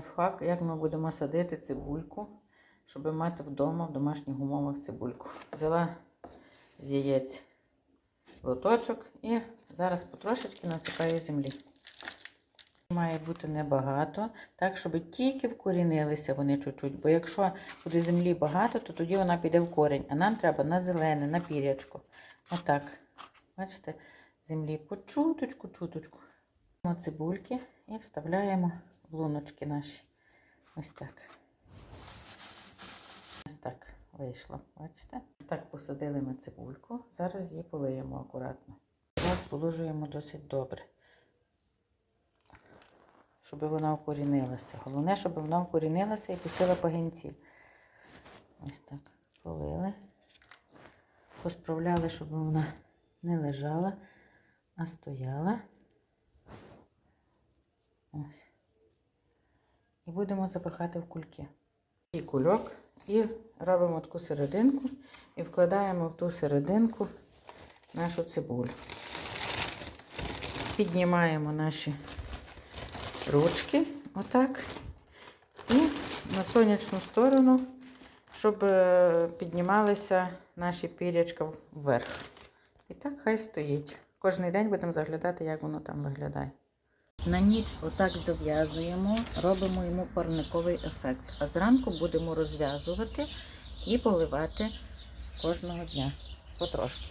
Факт, як ми будемо садити цибульку, щоб мати вдома в домашніх умовах цибульку. Взяла з яєць лоточок і зараз потрошечки насипаю землі. Має бути небагато, так, щоб тільки вкорінилися вони чуть-чуть. Бо якщо буде землі багато, то тоді вона піде в корінь. А нам треба на зелене, на пірячко. Отак. Бачите, землі по чуточку, чуточку. Беремо Цибульки і вставляємо луночки наші. Ось так. Ось так вийшло. Бачите? Так посадили ми цибульку. Зараз її полиємо акуратно. Зараз зволожуємо досить добре щоб вона укорінилася. Головне, щоб вона укорінилася і пустила пагінці. Ось так. Полили. Посправляли, щоб вона не лежала, а стояла. Ось. І будемо запихати в кульки. І кульок. І робимо таку серединку і вкладаємо в ту серединку нашу цибулю. Піднімаємо наші ручки, отак. І на сонячну сторону, щоб е, піднімалися наші пірячка вверх. І так хай стоїть. Кожен день будемо заглядати, як воно там виглядає. На ніч отак зав'язуємо, робимо йому парниковий ефект. А зранку будемо розв'язувати і поливати кожного дня потрошки.